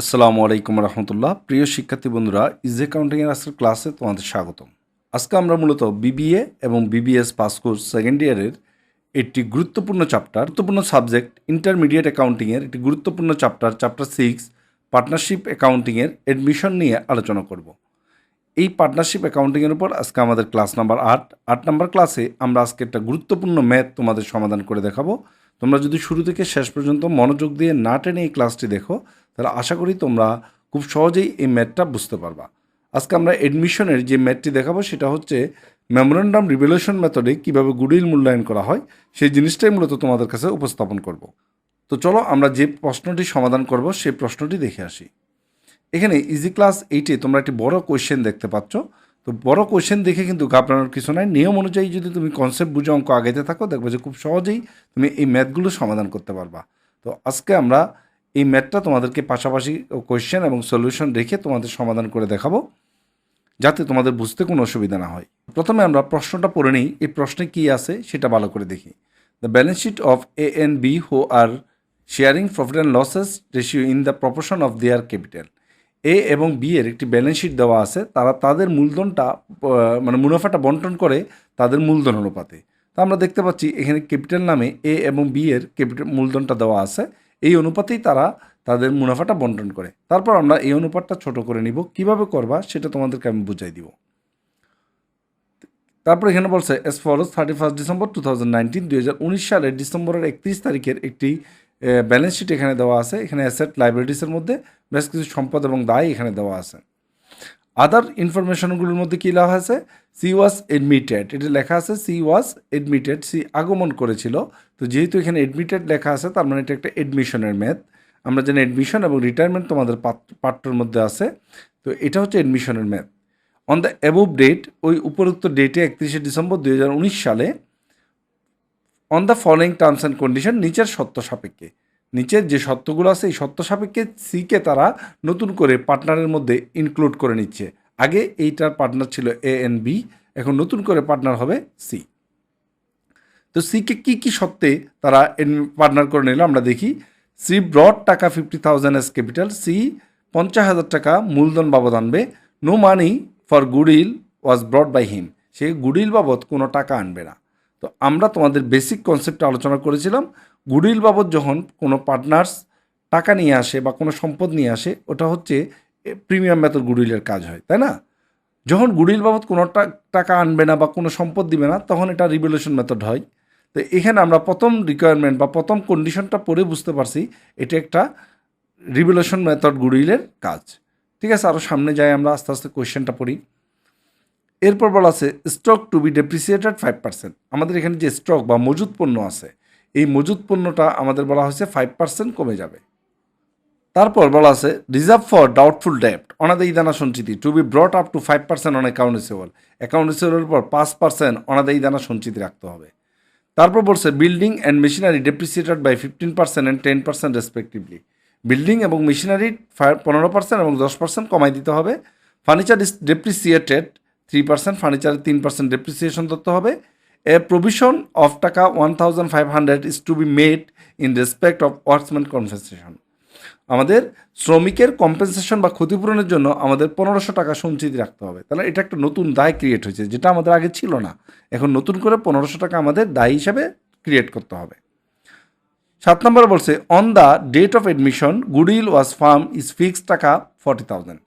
আসসালামু আলাইকুম রহমতুল্লাহ। প্রিয় শিক্ষার্থী বন্ধুরা ইজ অ্যাকাউন্টিংয়ের আজকের ক্লাসে তোমাদের স্বাগতম। আজকে আমরা মূলত বিবিএ এবং বিবিএস পাস কোর্স সেকেন্ড ইয়ারের একটি গুরুত্বপূর্ণ চ্যাপ্টার গুরুত্বপূর্ণ সাবজেক্ট ইন্টারমিডিয়েট অ্যাকাউন্টিংয়ের একটি গুরুত্বপূর্ণ চ্যাপ্টার চ্যাপ্টার সিক্স পার্টনারশিপ অ্যাকাউন্টিংয়ের অ্যাডমিশন নিয়ে আলোচনা করব। এই পার্টনারশিপ অ্যাকাউন্টিংয়ের উপর আজকে আমাদের ক্লাস নাম্বার আট। আট নাম্বার ক্লাসে আমরা আজকে একটা গুরুত্বপূর্ণ ম্যাথ তোমাদের সমাধান করে দেখাবো। তোমরা যদি শুরু থেকে শেষ পর্যন্ত মনোযোগ দিয়ে না টেনে এই ক্লাসটি দেখো, তাহলে আশা করি তোমরা খুব সহজেই এই ম্যাথটা বুঝতে পারবা। আজকে আমরা এডমিশনের যে ম্যাথটি দেখাবো, সেটা হচ্ছে মেমোরেন্ডাম রিভলিউশন মেথডে কীভাবে গুডিল মূল্যায়ন করা হয়, সেই জিনিসটাই মূলত তোমাদের কাছে উপস্থাপন করব। তো চলো আমরা যে প্রশ্নটি সমাধান করব, সেই প্রশ্নটি দেখে আসি। এখানে ইজি ক্লাস এইটে তোমরা একটি বড় কোয়েশ্চেন দেখতে পাচ্ছ। তো বড় কোয়েশ্চেন দেখে কিন্তু ঘাবড়ানোর কিছু নাই। নিয়ম অনুযায়ী যদি তুমি কনসেপ্ট বুঝে অঙ্ক আগাইতে থাকো, দেখবে যে খুব সহজেই তুমি এই ম্যাথগুলো সমাধান করতে পারবা। তো আজকে আমরা এই ম্যাথটা তোমাদেরকে পাশাপাশি কোয়েশ্চেন এবং সলিউশন রেখে তোমাদের সমাধান করে দেখাবো, যাতে তোমাদের বুঝতে কোনো অসুবিধা না হয়। প্রথমে আমরা প্রশ্নটা পড়ে নিই, এই প্রশ্নে কী আছে সেটা ভালো করে দেখি। The balance sheet of A and B who are sharing profit and losses ratio in the proportion of their capital A এবং বি এর একটি ব্যালেন্স শিট দেওয়া আছে, তারা তাদের মূলধনটা মানে মুনাফাটা বন্টন করে তাদের মূলধন অনুপাতে। তো আমরা দেখতে পাচ্ছি এখানে ক্যাপিটাল নামে এ এবং বি এর ক্যাপিটাল মূলধনটা দেওয়া আছে, এই অনুপাতেই তারা তাদের মুনাফাটা বন্টন করে। তারপর আমরা এই অনুপাতটা ছোট করে নিব, কীভাবে করবা সেটা তোমাদেরকে আমি বুঝাই দিব। তারপর এখানে বলছে as follows thirty first December two thousand nineteen দুই হাজার উনিশ সালের ডিসেম্বরের একত্রিশ তারিখের একটি ব্যালেন্স শিট এখানে দেওয়া আছে। এখানে অ্যাসেট লাইব্রেরিসের মধ্যে বেশ কিছু সম্পদ এবং দায় এখানে দেওয়া আছে। আদার ইনফরমেশনগুলোর মধ্যে কী লেখা আছে? সি ওয়াজ এডমিটেড এটা লেখা আছে সি ওয়াজ এডমিটেড সি আগমন করেছিল। তো যেহেতু এখানে এডমিটেড লেখা আছে, তার মানে এটা একটা এডমিশনের ম্যাথ আমরা জানি এডমিশন এবং রিটায়ারমেন্ট তোমাদের পাঠ- পাঠ্যর মধ্যে আছে। তো এটা হচ্ছে এডমিশনের math on the above date ওই উপরোক্ত ডেটে একত্রিশে ডিসেম্বর দুই হাজার উনিশ সালে on the following terms and condition নিচের সত্য সাপেক্ষে। নিচের যে সত্যগুলো আছে, এই সত্য সাপেক্ষে সিকে তারা নতুন করে পার্টনারের মধ্যে ইনক্লুড করে নিচ্ছে। আগে এইটার পার্টনার ছিল এ এন বি এখন নতুন করে পার্টনার হবে সি তো সিকে কি কি সত্ত্বে তারা পার্টনার করে নিল, আমরা দেখি। C brought taka fifty thousand as capital C পঞ্চাশ হাজার টাকা মূলধন বাবদ আনবে no money for goodwill was brought by him say goodwill বাবদ কোনো টাকা আনবে না। তো আমরা তোমাদের বেসিক কনসেপ্টে আলোচনা করেছিলাম। গুডউইল বাবদ যখন কোনো পার্টনার্স টাকা নিয়ে আসে বা কোনো সম্পদ নিয়ে আসে, ওটা হচ্ছে প্রিমিয়াম মেথড গুডউইলের কাজ হয়, তাই না? যখন গুডউইল বাবদ কোনো টাকা আনবে না বা কোনো সম্পদ দিবে না, তখন এটা রিভলিউশন মেথড হয়। তো এখানে আমরা প্রথম রিকোয়ারমেন্ট বা প্রথম কন্ডিশনটা পড়ে বুঝতে পারছি, এটা একটা রিভলিউশন মেথড গুডউইলের কাজ। ঠিক আছে আরও সামনে যাই আমরা, আস্তে আস্তে কোয়েশ্চেনটা পড়ি। এরপর বলা আছে stock to be depreciated five percent আমাদের এখানে যে স্টক বা মজুদ পণ্য আছে, এই মজুদ পণ্যটা আমাদের বলা হয়েছে ফাইভ পার্সেন্ট কমে যাবে। তারপর বলা আছে রিজার্ভ ফর ডাউটফুল ডেপ্ট অনাদায়ী দানা সঞ্চিতি to be brought up to five percent on account receivable account রিসেবলের পর পাঁচ পার্সেন্ট অনাদায়ী দানা সঞ্চিতি রাখতে হবে। তারপর বলছে building and machinery depreciated by fifteen percent and ten percent respectively building এবং মেশিনারি পনেরো পার্সেন্ট এবং দশ পার্সেন্ট কমাই দিতে হবে। ফার্নিচার ডেপ্রিসিয়েটেড থ্রি পার্সেন্ট ফার্নিচারের তিন পার্সেন্ট ডেপ্রিসিয়েশন ধরতে হবে। A provision of taka one thousand five hundred is to be made in respect of workmen's compensation আমাদের শ্রমিকের কম্পেনসেশন বা ক্ষতিপূরণের জন্য আমাদের পনেরোশো টাকা সঞ্চিত রাখতে হবে। তাহলে এটা একটা নতুন দায় ক্রিয়েট হয়েছে, যেটা আমাদের আগে ছিল না। এখন নতুন করে পনেরোশো টাকা আমাদের দায় হিসাবে ক্রিয়েট করতে হবে। সাত নম্বর বলছে on the date of admission goodwill was firm is fixed taka forty thousand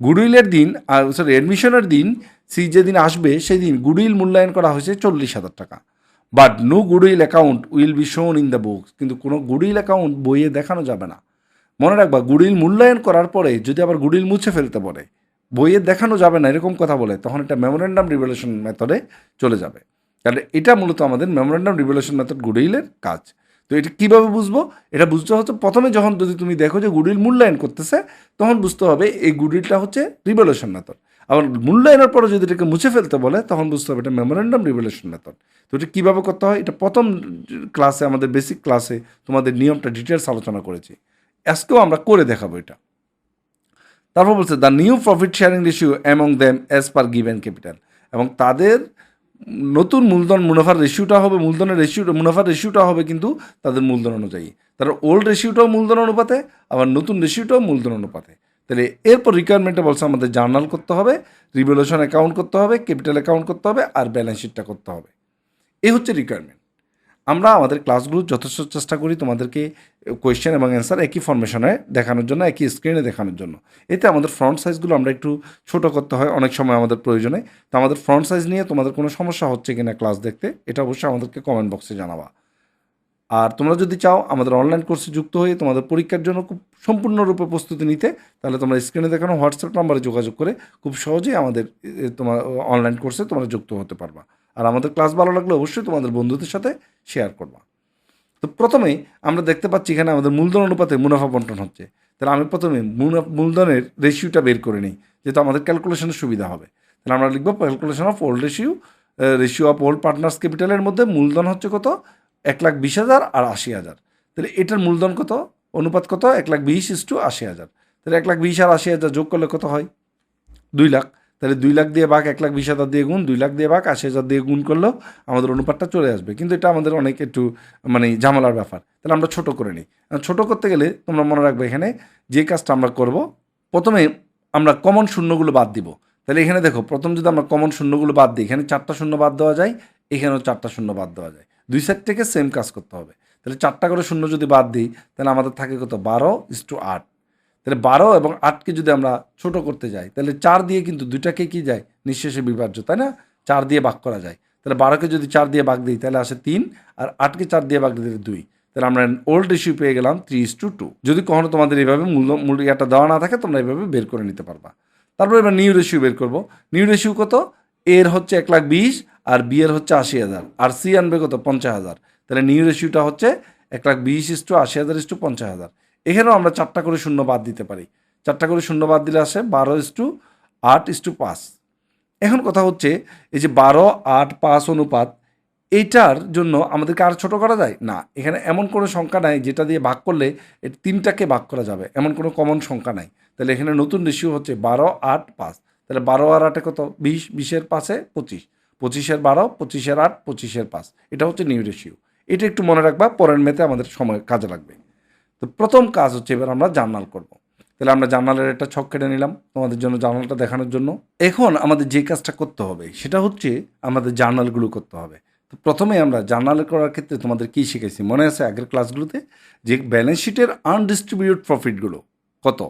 গুডউইলের দিন আর সরি এডমিশনের দিন সি যেদিন আসবে, সেদিন গুডউইল মূল্যায়ন করা হয়েছে চল্লিশ হাজার টাকা। But no goodwill account will be shown in the books. কিন্তু কোনো গুডউইল অ্যাকাউন্ট বইয়ে দেখানো যাবে না। মনে রাখবা, গুডউইল মূল্যায়ন করার পরে যদি আবার গুডউইল মুছে ফেলতে পারে বইয়ে দেখানো যাবে না, এরকম কথা বলে, তখন এটা মেমোরেন্ডাম রিভলিউশন মেথডে চলে যাবে। তাহলে এটা মূলত আমাদের মেমোরেন্ডাম রিভলিউশন মেথড গুডউইলের কাজ। তো এটা কীভাবে বুঝব? এটা বুঝতে হচ্ছে প্রথমে যখন যদি তুমি দেখো যে গুডউইল মূল্যায়ন করতেছে, তখন বুঝতে হবে এই গুডউইলটা হচ্ছে রিভলিউশন মেথড। আবার মূল্যায়নের পরে যদি এটাকে মুছে ফেলতে বলে, তখন বুঝতে হবে এটা মেমোরেন্ডাম রিভলিউশন মেথড তো এটা কীভাবে করতে হয়? এটা প্রথম ক্লাসে আমাদের বেসিক ক্লাসে তোমাদের নিয়মটা ডিটেলস আলোচনা করেছি। আজকেও আমরা করে দেখাবো এটা। তারপর বলছে the new profit sharing ratio among them as per given capital এবং তাদের নতুন মূলধন মুনাফার রেশিওটা হবে, মূলধনের রেশিওটা মুনাফার রেশিওটা হবে কিন্তু তাদের মূলধন অনুযায়ী। তারা ওল্ড রেশিওটাও মূলধন অনুপাতে, আবার নতুন রেশিওটাও মূলধন অনুপাতে। তাহলে এরপর রিকোয়ারমেন্টে বলছে আমাদের জার্নাল করতে হবে রিভলিউশন অ্যাকাউন্ট করতে হবে ক্যাপিটাল অ্যাকাউন্ট করতে হবে আর ব্যালেন্স শিটটা করতে হবে। এই হচ্ছে রিকোয়ারমেন্ট আমরা আমাদের ক্লাসগুলো যথেষ্ট চেষ্টা করি তোমাদেরকে কোয়েশ্চেন এবং অ্যান্সার একই ফরমেশনে দেখানোর জন্য, একই স্ক্রিনে দেখানোর জন্য। এতে আমাদের ফ্রন্ট সাইজগুলো আমরা একটু ছোট করতে হয়, অনেক সময় আমাদের প্রয়োজনে। তো আমাদের ফ্রন্ট সাইজ নিয়ে তোমাদের কোনো সমস্যা হচ্ছে কিনা ক্লাস দেখতে, এটা অবশ্যই আমাদেরকে কমেন্ট বক্সে জানাবা। আর তোমরা যদি চাও আমাদের অনলাইন কোর্সে যুক্ত হয়ে তোমাদের পরীক্ষার জন্য খুব সম্পূর্ণরূপে প্রস্তুতি নিতে, তাহলে তোমরা স্ক্রিনে দেখানো হোয়াটসঅ্যাপ নাম্বারে যোগাযোগ করে খুব সহজেই আমাদের তোমার অনলাইন কোর্সে তোমরা যুক্ত হতে পারবা। আর আমাদের ক্লাস ভালো লাগলে অবশ্যই তোমাদের বন্ধুদের সাথে শেয়ার করবা। তো প্রথমেই আমরা দেখতে পাচ্ছি এখানে আমাদের মূলধন অনুপাতে মুনাফা বন্টন হচ্ছে। তাহলে আমি প্রথমে মূলধনের রেশিওটা বের করে নিই, যেহেতু আমাদের ক্যালকুলেশনের সুবিধা হবে। তাহলে আমরা লিখব calculation of old ratio ratio of old partners ক্যাপিটালের মধ্যে মূলধন হচ্ছে কত? এক লাখ বিশ হাজার আর আশি হাজার। তাহলে এটার মূলধন কত? অনুপাত কত? এক লাখ বিশ ইস টু আশি হাজার। তাহলে এক লাখ বিশ আর আশি হাজার যোগ করলে কত হয়? দুই লাখ। তাহলে দুই লাখ দিয়ে ভাগ এক লাখ বিশ হাজার দিয়ে গুণ, দুই লাখ দিয়ে ভাগ আশি হাজার দিয়ে গুণ করলেও আমাদের অনুপাতটা চলে আসবে। কিন্তু এটা আমাদের অনেক একটু মানে ঝামেলার ব্যাপার। তাহলে আমরা ছোট করে নিই। ছোট করতে গেলে তোমরা মনে রাখবে এখানে যে কাজটা আমরা করব, প্রথমে আমরা কমন শূন্যগুলো বাদ দিব। তাহলে এখানে দেখো, প্রথম যদি আমরা কমন শূন্যগুলো বাদ দিই, এখানে চারটা শূন্য বাদ দেওয়া যায়, এখানেও চারটা শূন্য বাদ দেওয়া যায়। দুই সাইড থেকে সেম কাজ করতে হবে। তাহলে চারটা করে শূন্য যদি বাদ দিই, তাহলে আমাদের থাকে কত? বারো ইস টু আট। তাহলে বারো এবং আটকে যদি আমরা ছোট করতে যাই, তাহলে চার দিয়ে কিন্তু দুইটাকে কি যায়? নিঃশেষে বিভাজ্য, তাই না? চার দিয়ে ভাগ করা যায়। তাহলে বারোকে যদি চার দিয়ে ভাগ দিই, তাহলে আসে তিন, আর আটকে চার দিয়ে ভাগ দিলে দুই। তাহলে আমরা ওল্ড রেশিও পেয়ে গেলাম থ্রি ইস টু টু যদি কখনো তোমাদের এইভাবে মূল্য মূল্য ইয়াটা দেওয়া না থাকে, তোমরা এইভাবে বের করে নিতে পারবা। তারপর এবার নিউ রেশিও বের করব। নিউ রেশিও কত? এর হচ্ছে এক লাখ বিশ আর বিয়ের হচ্ছে আশি হাজার। আর সি আনবে কত? পঞ্চাশ হাজার। তাহলে নিউ রেশিওটা হচ্ছে এক লাখ বিশ ইস টু আশি হাজার ইস টু পঞ্চাশ হাজার। এখানেও আমরা চারটা করে শূন্য বাদ দিতে পারি। চারটা করে শূন্য বাদ দিলে আসে বারো ইস টু আট ইস টু পাঁচ। এখন কথা হচ্ছে, এই যে বারো, আট, পাঁচ অনুপাত, এইটার জন্য আমাদেরকে আর ছোট করা যায়? না, এখানে এমন কোনো সংখ্যা নাই যেটা দিয়ে ভাগ করলে তিনটাকে ভাগ করা যাবে। এমন কোনো কমন সংখ্যা নাই। তাহলে এখানে নতুন রেশিও হচ্ছে বারো, আট, পাঁচ। তাহলে বারো আর আটে কত? বিশ, বিশের পাঁচে পঁচিশ। পঁচিশের বারো, পঁচিশের আট, পঁচিশের পাঁচ। এটা হচ্ছে নিউ রেশিও এটা একটু মনে রাখবা, পরের মেতে আমাদের সময় কাজে লাগবে। তো প্রথম কাজ হচ্ছে এবার আমরা জার্নাল করব। তাহলে আমরা জার্নালের একটা ছক কেটে নিলাম তোমাদের জন্য জার্নালটা দেখানোর জন্য। এখন আমাদের যে কাজটা করতে হবে, সেটা হচ্ছে আমাদের জার্নালগুলো করতে হবে। তো প্রথমে আমরা জার্নাল করার ক্ষেত্রে তোমাদের কী শিখেছি মনে আছে আগের ক্লাসগুলোতে যে ব্যালেন্স শিটের আনডিস্ট্রিবিউট প্রফিটগুলো কত?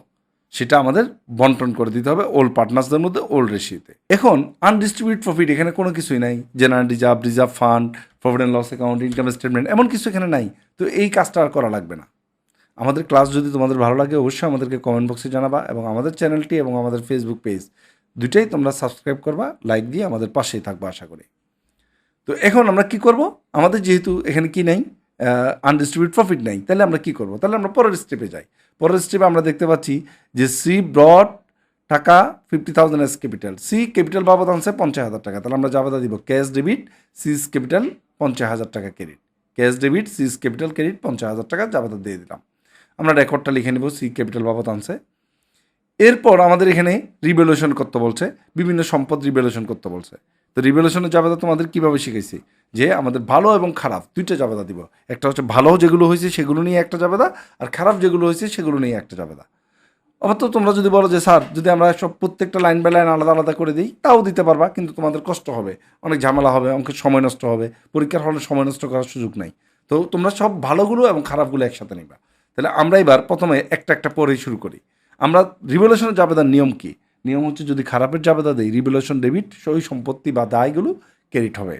সেটা আমাদের বন্টন করে দিতে হবে ওল্ড পার্টনার্সদের মধ্যে ওল্ড রেশিওতে এখন আনডিস্ট্রিবিউট প্রফিট এখানে কোনো কিছুই নাই। General reserve reserve fund profit and loss account income statement এমন কিছু এখানে নাই। তো এই কাজটা আর করা লাগবে না। আমাদের ক্লাস যদি তোমাদের ভালো লাগে, অবশ্যই আমাদেরকে কমেন্ট বক্সে জানাবা এবং আমাদের চ্যানেলটি এবং আমাদের ফেসবুক পেজ দুইটাই তোমরা সাবস্ক্রাইব করবা লাইক দিয়ে আমাদের পাশেই থাকবা, আশা করি। তো এখন আমরা কি করব? আমাদের যেহেতু এখানে কি নেই আনডিস্ট্রিবিউট প্রফিট নেই। তাহলে আমরা কি করব? তাহলে আমরা পরের স্টেপে যাই। পরের স্টেপে আমরা দেখতে পাচ্ছি যে C brought taka fifty thousand as capital C capital বাবদ আনছে পঞ্চাশ হাজার টাকা। তাহলে আমরা যাবাদা দিব ক্যাশ ডেবিট সিস ক্যাপিটাল পঞ্চাশ হাজার টাকা credit cash debit C's capital credit পঞ্চাশ হাজার টাকা জাবেদা দিয়ে দিলাম। আমরা রেকর্ডটা লিখে নেব সি ক্যাপিটাল বাবদ আনছে। এরপর আমাদের এখানে রিভ্যালুয়েশন করতে বলছে, বিভিন্ন সম্পদ রিভ্যালুয়েশন করতে বলছে। তো রিভ্যালুয়েশনের জাবেদা তোমাদের কীভাবে শিখেছি যে আমাদের ভালো এবং খারাপ দুইটা জাবেদা দিব। একটা হচ্ছে ভালো যেগুলো হয়েছে সেগুলো নিয়ে একটা জাবেদা, আর খারাপ যেগুলো হয়েছে সেগুলো নিয়ে একটা জাবেদা। আবার তো তোমরা যদি বলো যে, স্যার, যদি আমরা সব প্রত্যেকটা লাইন বাই লাইন আলাদা আলাদা করে দিই, তাও দিতে পারবা, কিন্তু তোমাদের কষ্ট হবে। অনেক ঝামেলা হবে অঙ্কের সময় নষ্ট হবে, পরীক্ষার হলে সময় নষ্ট করার সুযোগ নাই। তো তোমরা সব ভালোগুলো এবং খারাপগুলো একসাথে নিবা। তাহলে আমরা এবার প্রথমে একটা একটা পরেই শুরু করি। আমরা রিভলিউশনের জাবেদার নিয়ম কি? নিয়ম হচ্ছে যদি খারাপের জাবেদা দেই রিভলিউশন ডেবিট সই সম্পত্তি বা দায়গুলো ক্রেডিট হবে।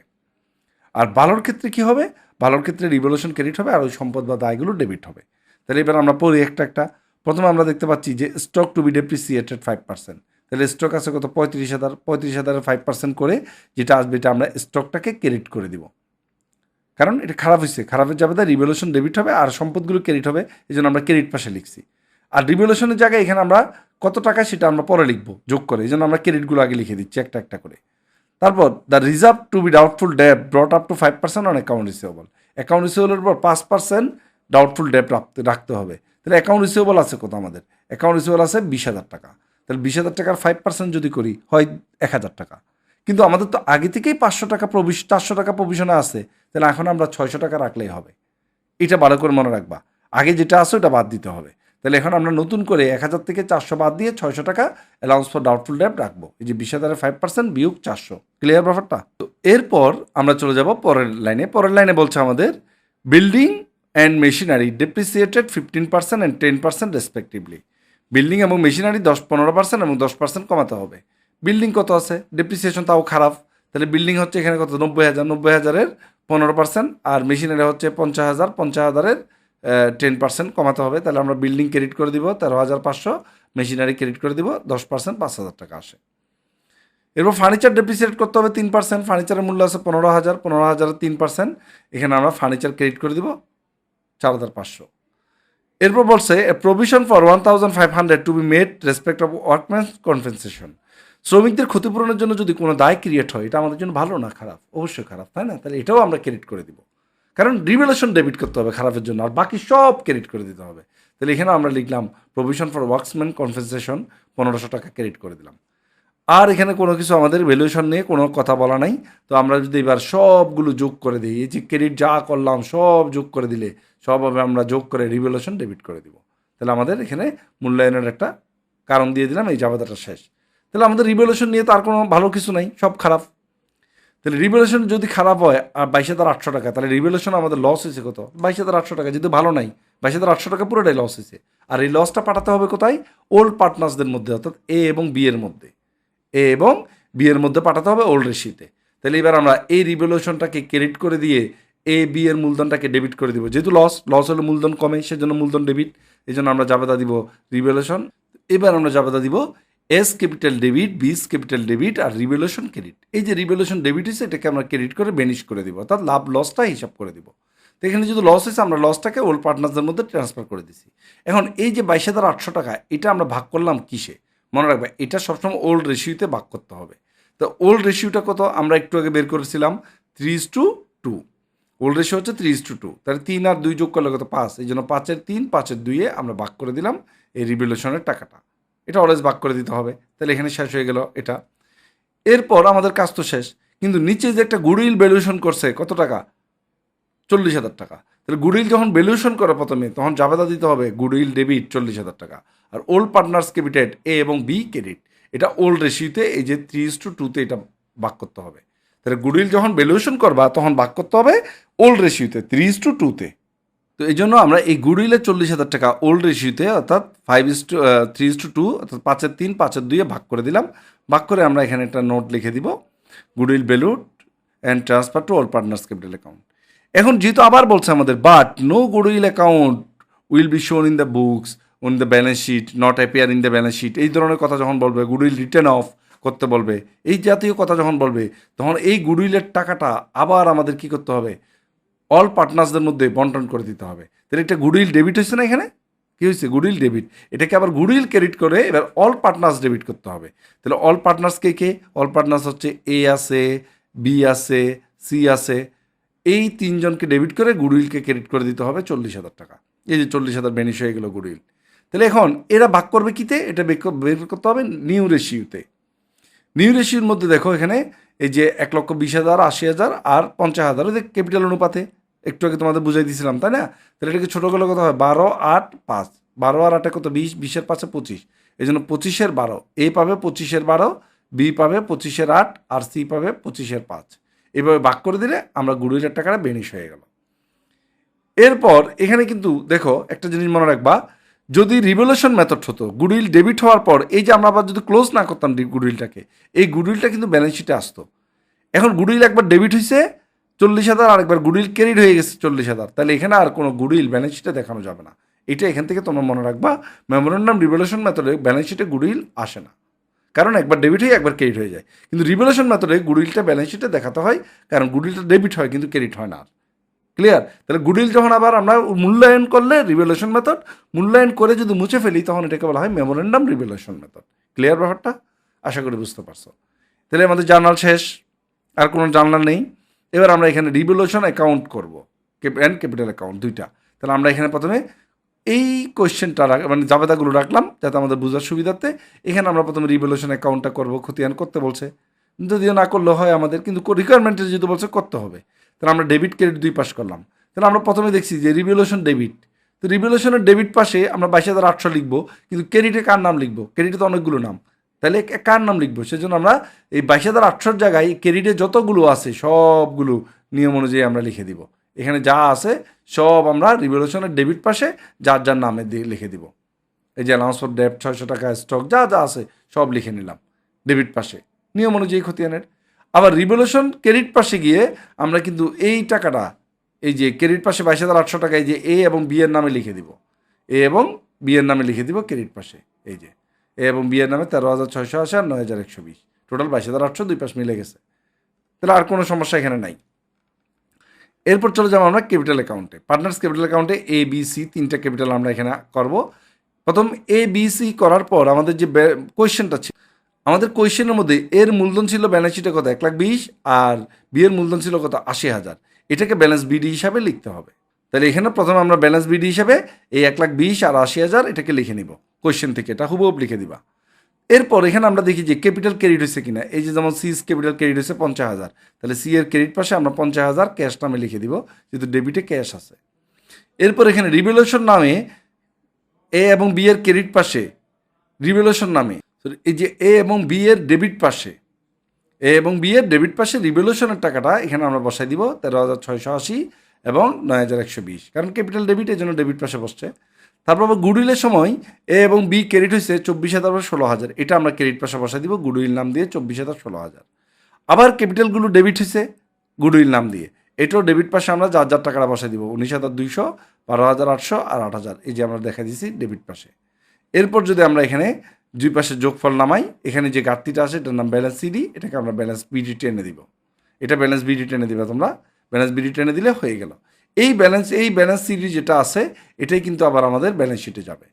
আর ভালোর ক্ষেত্রে কি হবে? ভালোর ক্ষেত্রে রিভলিউশন ক্রেডিট হবে আর ওই সম্পদ বা দায়গুলো ডেবিট হবে। তাহলে এবার আমরা পড়ি একটা একটা। প্রথমে আমরা দেখতে পাচ্ছি যে stock to be depreciated five percent তাহলে স্টক আছে কত? পঁয়ত্রিশ হাজার, পঁয়ত্রিশ হাজারের ফাইভ পার্সেন্ট করে যেটা আসবে এটা আমরা স্টকটাকে ক্রেডিট করে দিব। কারণ এটা খারাপ হয়েছে খারাপের যাবে তাই রিভলিউশন ডেবিট হবে আর সম্পদগুলো ক্রেডিট হবে। এই জন্য আমরা ক্রেডিট পাশে লিখছি। আর রিভলিউশনের জায়গায় এখানে আমরা কত টাকা সেটা আমরা পরে লিখব, যোগ করে। এই জন্য আমরা ক্রেডিটগুলো আগে লিখে দিচ্ছি একটা একটা করে। তারপর the reserve to be doubtful debt brought up to five percent on account receivable account রিসিভেবলের পর পাঁচ পার্সেন্ট ডাউটফুল ডেপ রাখতে রাখতে হবে। তাহলে অ্যাকাউন্ট রিসিভেবল আছে কত আমাদের? অ্যাকাউন্ট রিসিভেবল আছে বিশ হাজার টাকা। তাহলে বিশ হাজার টাকার ফাইভ পার্সেন্ট যদি করি, হয় এক হাজার টাকা। কিন্তু আমাদের তো আগে থেকেই পাঁচশো টাকা প্রবিশ চারশো টাকা প্রভিশনে আছে। তাহলে এখন আমরা ছয়শো টাকা রাখলেই হবে। এটা ভালো করে মনে রাখবা। আগে যেটা আছে ওটা বাদ দিতে হবে। তাহলে এখন আমরা নতুন করে এক হাজার থেকে চারশো বাদ দিয়ে ছয়শো টাকা অ্যালাউন্স ফর ডাউটফুল ডেপ রাখব। এই যে বিশ হাজারের ফাইভ পার্সেন্ট বিয়োগ চারশো। ক্লিয়ার ব্যাপারটা? তো এরপর আমরা চলে যাব পরের লাইনে পরের লাইনে বলছে আমাদের building and machinery depreciated fifteen percent and ten percent respectively building এবং মেশিনারি দশ পনেরো পার্সেন্ট এবং দশ পার্সেন্ট কমাতে হবে। বিল্ডিং কত আছে? ডেপ্রিসিয়েশন তাও খারাপ। তাহলে বিল্ডিং হচ্ছে এখানে কত? নব্বই হাজার। নব্বই হাজারের পনেরো পার্সেন্ট আর মেশিনারি হচ্ছে পঞ্চাশ হাজার। পঞ্চাশ হাজারের টেন পার্সেন্ট কমাতে হবে, তাহলে আমরা বিল্ডিং ক্রেডিট করে দিব, তেরো হাজার পাঁচশো মেশিনারি ক্রেডিট করে দিব, দশ পার্সেন্ট পাঁচ হাজার টাকা আসে। এরপর ফার্নিচার ডেপ্রিসিয়েট করতে হবে তিন পার্সেন্ট ফার্নিচারের মূল্য আছে পনেরো হাজার, পনেরো হাজারের তিন পার্সেন্ট এখানে আমরা ফার্নিচার ক্রেডিট করে দিব চার হাজার পাঁচশো। এরপর বলছে provision for one thousand five hundred to be made respect of workman compensation শ্রমিকদের ক্ষতিপূরণের জন্য যদি কোনো দায় ক্রিয়েট হয়, এটা আমাদের জন্য ভালো না খারাপ? অবশ্যই খারাপ, তাই না? তাহলে এটাও আমরা ক্রেডিট করে দিব। কারণ রিভেলেশন ডেবিট করতে হবে খারাপের জন্য, আর বাকি সব ক্রেডিট করে দিতে হবে। তাহলে এখানে আমরা লিখলাম প্রভিশন ফর ওয়ার্কসম্যান কনফেনসেশন পনেরোশো টাকা ক্রেডিট করে দিলাম। আর এখানে কোনো কিছু আমাদের ভ্যালুয়েশন নিয়ে কোনো কথা বলা নাই। তো আমরা যদি এবার সবগুলো যোগ করে দিই, এই যে ক্রেডিট যা করলাম, সব যোগ করে দিলে সবভাবে আমরা যোগ করে রিভ্যালুয়েশন ডেবিট করে দিব। তাহলে আমাদের এখানে মূল্যায়নের একটা কারণ দিয়ে দিলাম, এই জাবেদাটা শেষ। তাহলে আমাদের রিভ্যালুয়েশন নিয়ে তার কোনো ভালো কিছু নাই, সব খারাপ। তাহলে রিভ্যালুয়েশন যদি খারাপ হয়, আর বাইশ হাজার আটশো টাকা, তাহলে রিভ্যালুয়েশন আমাদের লস হয়েছে কত? বাইশ হাজার আটশো টাকা, যেহেতু ভালো নাই, বাইশ হাজার আটশো টাকা পুরোটাই লস হয়েছে। আর এই লসটা পাঠাতে হবে কোথায়? ওল্ড পার্টনার্সদের মধ্যে, অর্থাৎ এ এবং বি এর মধ্যে। এ এবং বি এর মধ্যে পাঠাতে হবে ওল্ড রেশিতে তাহলে এবার আমরা এই রিভ্যালুয়েশনটাকে ক্রেডিট করে দিয়ে এ বি এর মূলধনটাকে ডেবিট করে দিব। যেহেতু লস লস হলে মূলধন কমে, সেজন্য মূলধন ডেবিট এই জন্য আমরা জাবেদা দিব রিভ্যালুয়েশন এবার আমরা জাবেদা দিব A's capital debit B's capital debit আর রিভ্যালুয়েশন ক্রেডিট এই যে রিভ্যালুয়েশন ডেবিট হয়েছে, এটাকে আমরা ক্রেডিট করে বেনিশ করে দিব, অর্থাৎ লাভ লসটা হিসাব করে দিব। তো এখানে যদি লস হয়েছে, আমরা লসটাকে ওল্ড পার্টনারদের মধ্যে ট্রান্সফার করে দিছি। এখন এই যে বাইশ হাজার আটশো টাকা, এটা আমরা ভাগ করলাম কিসে? মনে রাখবে, এটা সবসময় ওল্ড রেশিওতে ভাগ করতে হবে। তো ওল্ড রেশিওটা কত? আমরা একটু আগে বের করেছিলাম three is to two old ratio হচ্ছে থ্রি ইস টু টু তাহলে তিন আর দুই যোগ করলে কত? পাঁচ। এই জন্য পাঁচের তিন, পাঁচের দুইয়ে আমরা ভাগ করে দিলাম এই রিভলিউশনের টাকাটা। এটা অলওয়েজ বাক করে দিতে হবে। তাহলে এখানে শেষ হয়ে গেল এটা। এরপর আমাদের কাজ তো শেষ। কিন্তু নিচে যে একটা গুডউইল ভ্যালুয়েশন করছে, কত টাকা? চল্লিশ হাজার টাকা। তাহলে গুডউইল যখন ভ্যালুয়েশন করে প্রথমে, তখন জাবেদা দিতে হবে গুডউইল ডেবিট চল্লিশ হাজার টাকা। আর ওল্ড পার্টনার্স ক্রেডিটেড এ এবং বি ক্রেডিট এটা ওল্ড রেশিওতে এই যে থ্রি ইস টু টুতে এটা ভাগ করতে হবে। তাহলে গুডউইল যখন ভ্যালুয়েশন করবা, তখন ভাগ করতে হবে ওল্ড রেশিওতে থ্রি ইস টু টুতে তো এই জন্য আমরা এই গুডউইলের চল্লিশ হাজার টাকা ওল্ড রেশিওতে অর্থাৎ five is to three is to two অর্থাৎ পাঁচের তিন, পাঁচের দুইয়ে ভাগ করে দিলাম। ভাগ করে আমরা এখানে একটা নোট লিখে দিব goodwill valued and transfer to all partners capital account এখন যেহেতু আবার বলছে আমাদের but no goodwill account will be shown in the books on the balance sheet not appear in the balance sheet এই ধরনের কথা যখন বলবে গুডউইল রিটার্ন অফ করতে বলবে, এই জাতীয় কথা যখন বলবে, তখন এই গুডউইলের টাকাটা আবার আমাদের কি করতে হবে? অল পার্টনার্সদের মধ্যে বন্টন করে দিতে হবে। তাহলে একটা গুডউইল ডেবিট হয়েছে না এখানে? কী হয়েছে? গুডউইল ডেবিট এটাকে আবার গুডউইল ক্রেডিট করে এবার অল পার্টনার্স ডেবিট করতে হবে। তাহলে অল পার্টনার্স কে কে? অল পার্টনার্স হচ্ছে এ আছে বি আছে সি আছে। এই তিনজনকে ডেবিট করে গুডউইলকে ক্রেডিট করে দিতে হবে চল্লিশ হাজার টাকা। এই যে চল্লিশ হাজার বেনিশ হয়ে গেলো গুডউইল তাহলে এখন এরা ভাগ করবে কিতে? এটা বের করতে হবে নিউ রেশিওতে নিউ রেশিওর মধ্যে দেখো এখানে এই যে এক লক্ষ বিশ হাজার, আশি হাজার আর পঞ্চাশ হাজার ক্যাপিটাল অনুপাতে। একটু আগে তোমাদের বুঝাই দিয়েছিলাম তাই না? তাহলে এটাকে ছোটো করলে কত হয়? বারো, আট, পাঁচ। বারো আর আটে কত? বিশ, বিশের পাঁচে পঁচিশ। এই জন্য পঁচিশের বারো। এ পাবে পঁচিশের বারো, বি পাবে পঁচিশের আট, আর সি পাবে পঁচিশের পাঁচ। এভাবে ভাগ করে দিলে আমরা গুডউইলের টাকাটা বেনিশ হয়ে গেল। এরপর এখানে কিন্তু দেখো, একটা জিনিস মনে রাখবা, যদি রিভলিউশন মেথড হতো গুডউইল ডেবিট হওয়ার পর, এই যে আমরা আবার যদি ক্লোজ না করতাম গুডউইলটাকে এই গুডউইলটা কিন্তু ব্যালেন্স শিটে আসতো। এখন গুডউইল একবার ডেবিট হয়েছে চল্লিশ হাজার আর একবার গুডউইল ক্রেডিট হয়ে গেছে চল্লিশ হাজার। তাহলে এখানে আর কোনো গুডউইল ব্যালেন্স শিটে দেখানো যাবে না। এটা এখান থেকে তোমরা মনে রাখবা, মেমোরেন্ডাম রিভলিউশন মেথডে ব্যালেন্স শিটে গুডউইল আসে না। কারণ একবার ডেবিট হয়ে একবার ক্রেডিট হয়ে যায়। কিন্তু রিভলিউশন মেথডে গুডউইলটা ব্যালেন্স শিটে দেখাতে হয়, কারণ গুডউইলটা ডেবিট হয় কিন্তু ক্রেডিট হয় না আর। ক্লিয়ার? তাহলে গুডিল যখন আবার আমরা মূল্যায়ন করলে রিভলিউশন মেথড, মূল্যায়ন করে যদি মুছে ফেলি, তখন এটাকে বলা হয় মেমোরেন্ডাম রিভলিউশন মেথড। ক্লিয়ার ব্যাপারটা? আশা করি বুঝতে পারছ। তাহলে আমাদের জার্নাল শেষ, আর কোনো জার্নাল নেই। এবার আমরা এখানে রিভলিউশন অ্যাকাউন্ট করব। অ্যান্ড ক্যাপিটাল অ্যাকাউন্ট দুইটা। তাহলে আমরা এখানে প্রথমে এই কোয়েশ্চেনটা রাখ মানে জাবেদাগুলো রাখলাম, যাতে আমাদের বোঝার সুবিধার্থে এখানে আমরা প্রথমে রিভলিউশন অ্যাকাউন্টটা করব খতিয়ান করতে বলছে। যদিও না করলে হয় আমাদের, কিন্তু রিকোয়ারমেন্টে যদি বলছে করতে হবে। তাহলে আমরা ডেবিট ক্রেডিট দুই পাস করলাম। তাহলে আমরা প্রথমে দেখছি যে রিভলিউশন ডেবিট তো রিভলিউশনের ডেবিট পাশে আমরা বাইশ হাজার আটশো লিখব, কিন্তু ক্রেডিটে কার নাম লিখব? ক্রেডিটে তো অনেকগুলো নাম। তাহলে কার নাম লিখব? সেজন্য আমরা এই বাইশ হাজার আটশোর জায়গায় ক্রেডিটে যতগুলো আছে, সবগুলো নিয়ম অনুযায়ী আমরা লিখে দিব। এখানে যা আছে, সব আমরা রিভলিউশনের ডেবিট পাশে যার যার নামে দিয়ে লিখে দিব। এই যে অ্যানাউন্স ফর ডেপ ছয়শো টাকা স্টক যা যা আছে, সব লিখে নিলাম ডেবিট পাশে। নিয়ম অনুযায়ী খতিয়ানের। আবার রিভলিউশন ক্রেডিট পাশে গিয়ে আমরা কিন্তু এই টাকাটা, এই যে ক্রেডিট পাশে বাইশ হাজার আটশো টাকা এই যে এ এবং বি এর নামে লিখে দিব। এ এবং বি এর নামে লিখে দিব ক্রেডিট পাশে, এই যে। এবং বিয়ের নামে তেরো হাজার ছয়শো আশি আর নয় হাজার একশো বিশ। টোটাল বাইশ হাজার আটশো দুই পাশ মিলে গেছে। তাহলে আর কোনো সমস্যা এখানে নাই। এরপর চলে যাব আমরা ক্যাপিটাল অ্যাকাউন্টে পার্টনার্স ক্যাপিটাল অ্যাকাউন্টে এ বি সি তিনটা ক্যাপিটাল আমরা এখানে করব। প্রথম এ বি সি করার পর আমাদের যে কোয়েশ্চেনটা ছিল, আমাদের কোয়েশ্চেনের মধ্যে এর মূলধন ছিল ব্যালেন্স শিটে কত এক লাখ বিশ আর বি এর মূলধন ছিল কত? আশি হাজার। এটাকে ব্যালেন্স বিডি হিসাবে লিখতে হবে। তাহলে এখানে প্রথমে আমরা ব্যালেন্স বিডি হিসাবে এই এক লাখ বিশ আর আশি হাজার এটাকে লিখে নিব। কোয়েশ্চেন থেকে, এটা হুবহুব লিখে দিবা। এরপর এখানে আমরা দেখি যে ক্যাপিটাল ক্রেডিট হয়েছে কিনা। এই যে যেমন সিস ক্যাপিটাল ক্রেডিট হয়েছে পঞ্চাশ হাজার, তাহলে সি এর ক্রেডিট পাশে আমরা পঞ্চাশ হাজার ক্যাশ নামে লিখে দিব, যেহেতু ডেবিটে ক্যাশ আছে। এরপর এখানে রিভলিউশন নামে এ এবং বি এর ক্রেডিট পাশে রিভলিউশন নামে এই যে এ এবং বি এর ডেবিট পাশে এ এবং বি এর ডেবিট পাশে রিভলিউশনের টাকাটা এখানে আমরা বসাই দিব তেরো হাজার ছয়শো আশি এবং নয় হাজার একশো বিশ। কারণ ক্যাপিটাল ডেবিট এই জন্য ডেবিট পাশে বসছে। তারপর আবার গুডউইলের সময় এ এবং বি ক্রেডিট হয়েছে চব্বিশ হাজার বা ষোলো হাজার। এটা আমরা ক্রেডিট পাশে বসাই দিব, গুডউইল নাম দিয়ে চব্বিশ হাজার ষোলো হাজার। আবার ক্যাপিটালগুলো ডেবিট হয়েছে গুডউইল নাম দিয়ে। এটাও ডেবিট পাশে আমরা যার যার টাকাটা বসাই দিব, উনিশ হাজার দুইশো, বারো হাজার আটশো আর আট হাজার। এই যে আমরা দেখা দিয়েছি ডেবিট পাশে। এরপর যদি আমরা এখানে দুই পাশে যোগফল নামাই, এখানে যে ঘাটতিটা আছে এটার নাম ব্যালেন্স সিডি এটাকে আমরা ব্যালেন্স বিডি টেনে দিব। এটা ব্যালেন্স বিডি টেনে দিবে তোমরা। ব্যালেন্স বিডি টেনে দিলে হয়ে গেল। এই ব্যালেন্স এই ব্যালেন্স সিডি যেটা আছে, এটাই কিন্তু আবার আমাদের ব্যালেন্স শিটে যাবে।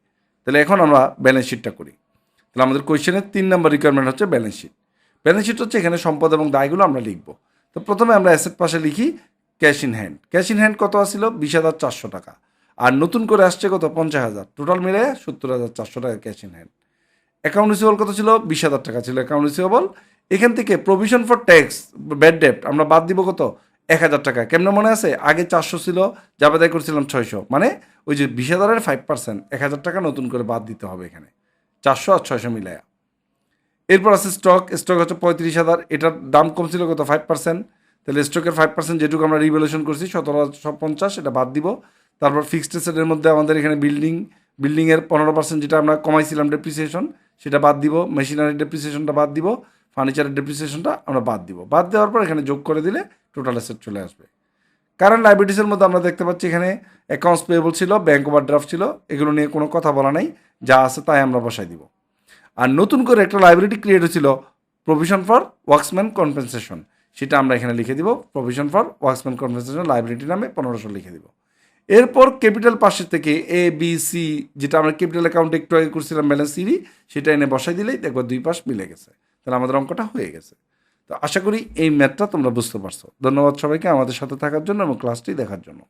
তাহলে এখন আমরা ব্যালেন্স শিটটা করি। তাহলে আমাদের কোয়েশ্চেনের তিন নম্বর রিকোয়ারমেন্ট হচ্ছে ব্যালেন্স শিট ব্যালেন্স শিট হচ্ছে এখানে সম্পদ এবং দায়গুলো আমরা লিখব। তো প্রথমে আমরা অ্যাসেট পাশে লিখি cash in hand cash in hand কত আসছিল বিশ হাজার চারশো টাকা। আর নতুন করে আসছে কত? পঞ্চাশ হাজার। টোটাল মিলে সত্তর হাজার চারশো টাকা cash in hand account receivable কত ছিল? বিশ হাজার টাকা ছিল অ্যাকাউন্ট রিসিভেবল এখান থেকে প্রভিশন ফর ট্যাক্স ব্যাড ডেপ্ট আমরা বাদ দিব কত? এক হাজার টাকা। কেমনে মনে আছে? আগে চারশো ছিল যা জাবেদায় করছিলাম ছয়শো। মানে ওই যে বিশ হাজারের ফাইভ পার্সেন্ট এক হাজার টাকা নতুন করে বাদ দিতে হবে এখানে। চারশো আর ছয়শো মিলায়া। এরপর আছে স্টক স্টক হচ্ছে পঁয়ত্রিশ হাজার। এটার দাম কম ছিল কত? ফাইভ পার্সেন্ট তাহলে স্টকের ফাইভ পার্সেন্ট যেটুকু আমরা রিভলিউশন করছি, সতেরো পঞ্চাশ, এটা বাদ দিব। তারপর ফিক্সড এসেটের মধ্যে আমাদের এখানে বিল্ডিং বিল্ডিংয়ের পনেরো পার্সেন্ট যেটা আমরা কমাইছিলাম ডেপ্রিসিয়েশন সেটা বাদ দিব। মেশিনারি ডেপ্রিসিয়েশনটা বাদ দিব। ফার্নিচারের ডেপ্রিসিয়েশনটা আমরা বাদ দিব। বাদ দেওয়ার পর এখানে যোগ করে দিলে টোটাল অ্যাসেট চলে আসবে। কারেন্ট লাইবিলিটিসের মধ্যে আমরা দেখতে পাচ্ছি এখানে অ্যাকাউন্টস পেয়েবল ছিল ব্যাঙ্ক ওভার ড্রাফট ছিল, এগুলো নিয়ে কোনো কথা বলা নাই, যা আছে তাই আমরা বসাই দিব। আর নতুন করে একটা লাইব্রেরি ক্রিয়েট হয়েছিল প্রভিশন ফর ওয়ার্কসম্যান কম্পেনসেশন সেটা আমরা এখানে লিখে দিব প্রভিশন ফর ওয়ার্কসম্যান কম্পেনসেশন লাইব্রেরিটি নামে পনেরোশো লিখে দিব। এরপর ক্যাপিটাল পাশের থেকে এ বি সি যেটা আমরা ক্যাপিটাল অ্যাকাউন্টে একটু আগে করছিলাম ব্যালেন্স সিডি সেটা এনে বসাই দিলেই দেখব দুই পাশ মিলে গেছে। তাহলে আমাদের অঙ্কটা হয়ে গেছে। তো আশা করি এই ম্যাথটা তোমরা বুঝতে পারছ। ধন্যবাদ সবাইকে আমাদের সাথে থাকার জন্য এবং ক্লাসটি দেখার জন্য।